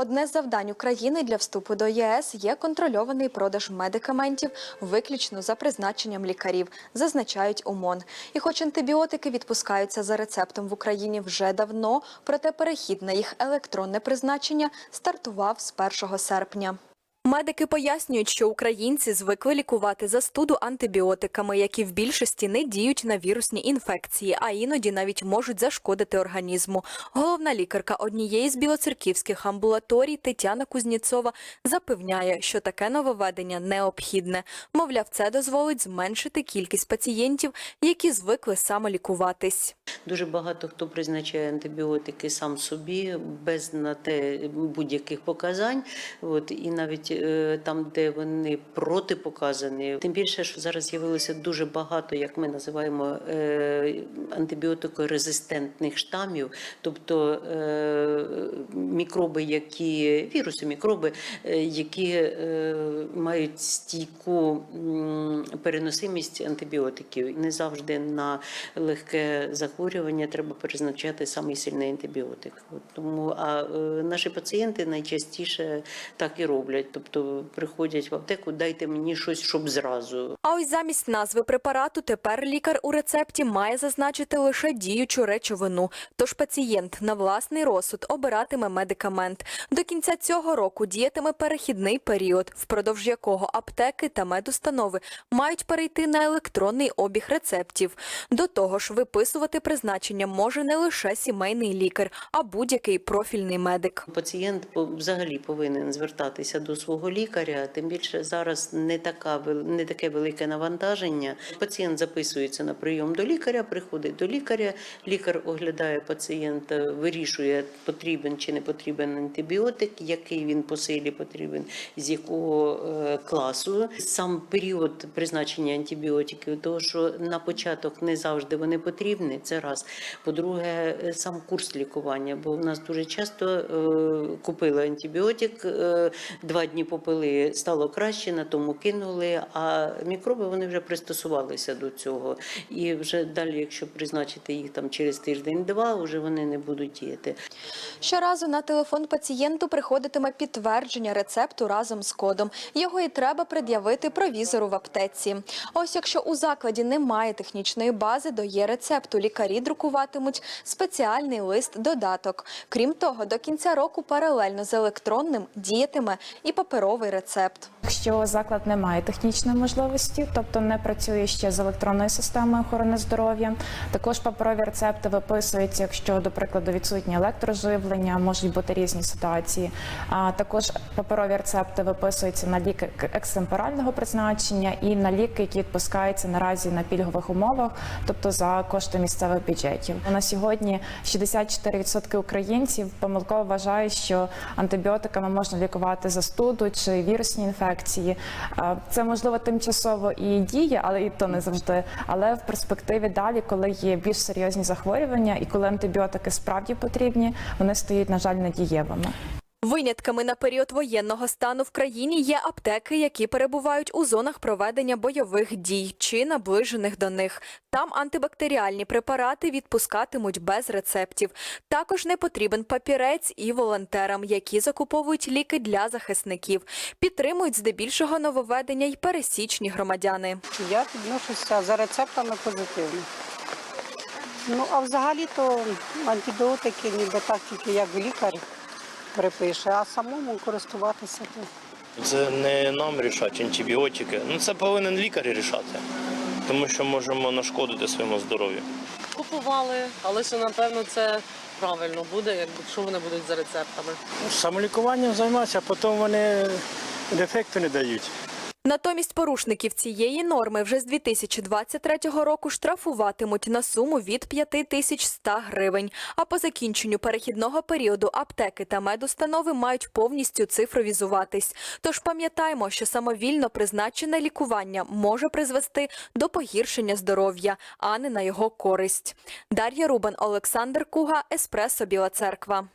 Одне з завдань України для вступу до ЄС є контрольований продаж медикаментів виключно за призначенням лікарів, зазначають ОМОН. І хоч антибіотики відпускаються за рецептом в Україні вже давно, проте перехід на їх електронне призначення стартував з 1 серпня. Медики пояснюють, що українці звикли лікувати застуду антибіотиками, які в більшості не діють на вірусні інфекції, а іноді навіть можуть зашкодити організму. Головна лікарка однієї з білоцерківських амбулаторій Тетяна Кузніцова запевняє, що таке нововведення необхідне. Мовляв, це дозволить зменшити кількість пацієнтів, які звикли самолікуватись. Дуже багато хто призначає антибіотики сам собі без на те будь-яких показань. От і навіть там, де вони протипоказані, тим більше, що зараз з'явилося дуже багато, як ми називаємо е, антибіотикорезистентних штамів, тобто е, мікроби, які віруси, мікроби, е, які е, мають стійку переносимість антибіотиків. Не завжди на легке захворювання треба призначати самий сильний антибіотик. Тому а е, наші пацієнти найчастіше так і роблять. Тобто приходять в аптеку, дайте мені щось, щоб зразу. А ось замість назви препарату тепер лікар у рецепті має зазначити лише діючу речовину. Тож пацієнт на власний розсуд обиратиме медикамент. До кінця цього року діятиме перехідний період, впродовж якого аптеки та медустанови мають перейти на електронний обіг рецептів. До того ж, виписувати призначення може не лише сімейний лікар, а будь-який профільний медик. Пацієнт взагалі повинен звертатися до свого лікаря. Тим більше зараз не така не таке велике навантаження. Пацієнт записується на прийом до лікаря, приходить до лікаря. Лікар оглядає пацієнта, вирішує, потрібен чи не потрібен антибіотик, який він по силі потрібен, з якого е, класу. Сам період призначення антибіотиків, того що на початок не завжди вони потрібні. Це раз. По-друге, е, сам курс лікування, бо в нас дуже часто е, купили антибіотик, два дні попили, стало краще, на тому кинули. А мікроби вони вже пристосувалися до цього. І вже далі, якщо призначити їх там через тиждень-два, вже вони не будуть діяти. Щоразу на телефон пацієнту приходитиме підтвердження рецепту разом з кодом. Його і треба пред'явити провізору в аптеці. Ось якщо у закладі немає технічної бази до є-рецепту, лікарі друкуватимуть спеціальний лист-додаток. Крім того, до кінця року паралельно з електронним діятиме і паперовий рецепт. Якщо заклад не має технічної можливості, тобто не працює ще з електронною системою охорони здоров'я, також паперові рецепти виписуються, якщо, до прикладу, відсутнє електроживлення, можуть бути різні ситуації. А також паперові рецепти виписуються на ліки екстемпорального призначення і на ліки, які відпускаються наразі на пільгових умовах, тобто за кошти місцевих бюджетів. На сьогодні 64% українців помилково вважають, що антибіотиками можна лікувати застуду чи вірусні інфекції. Це можливо тимчасово і діє, але і то не завжди. Але в перспективі далі, коли є більш серйозні захворювання і коли антибіотики справді потрібні, вони стають, на жаль, недієвими. Винятками на період воєнного стану в країні є аптеки, які перебувають у зонах проведення бойових дій чи наближених до них. Там антибактеріальні препарати відпускатимуть без рецептів. Також не потрібен папірець і волонтерам, які закуповують ліки для захисників. Підтримують здебільшого нововведення й пересічні громадяни. Я відношуся за рецептами позитивно. Ну, а взагалі-то антибіотики ніби так тільки як лікар припише, а самому користуватися тим. Це не нам рішати антибіотики. Ну це повинен лікар рішати, тому що можемо нашкодити своєму здоров'ю. Купували, але що напевно це правильно буде, якщо вони будуть за рецептами. Самолікуванням займаються, а потім вони дефекту не дають. Натомість порушників цієї норми вже з 2023 року штрафуватимуть на суму від 5100 гривень. А по закінченню перехідного періоду аптеки та медустанови мають повністю цифровізуватись. Тож пам'ятаємо, що самовільно призначене лікування може призвести до погіршення здоров'я, а не на його користь. Дар'я Рубан, Олександр Куга, Еспресо Біла Церква.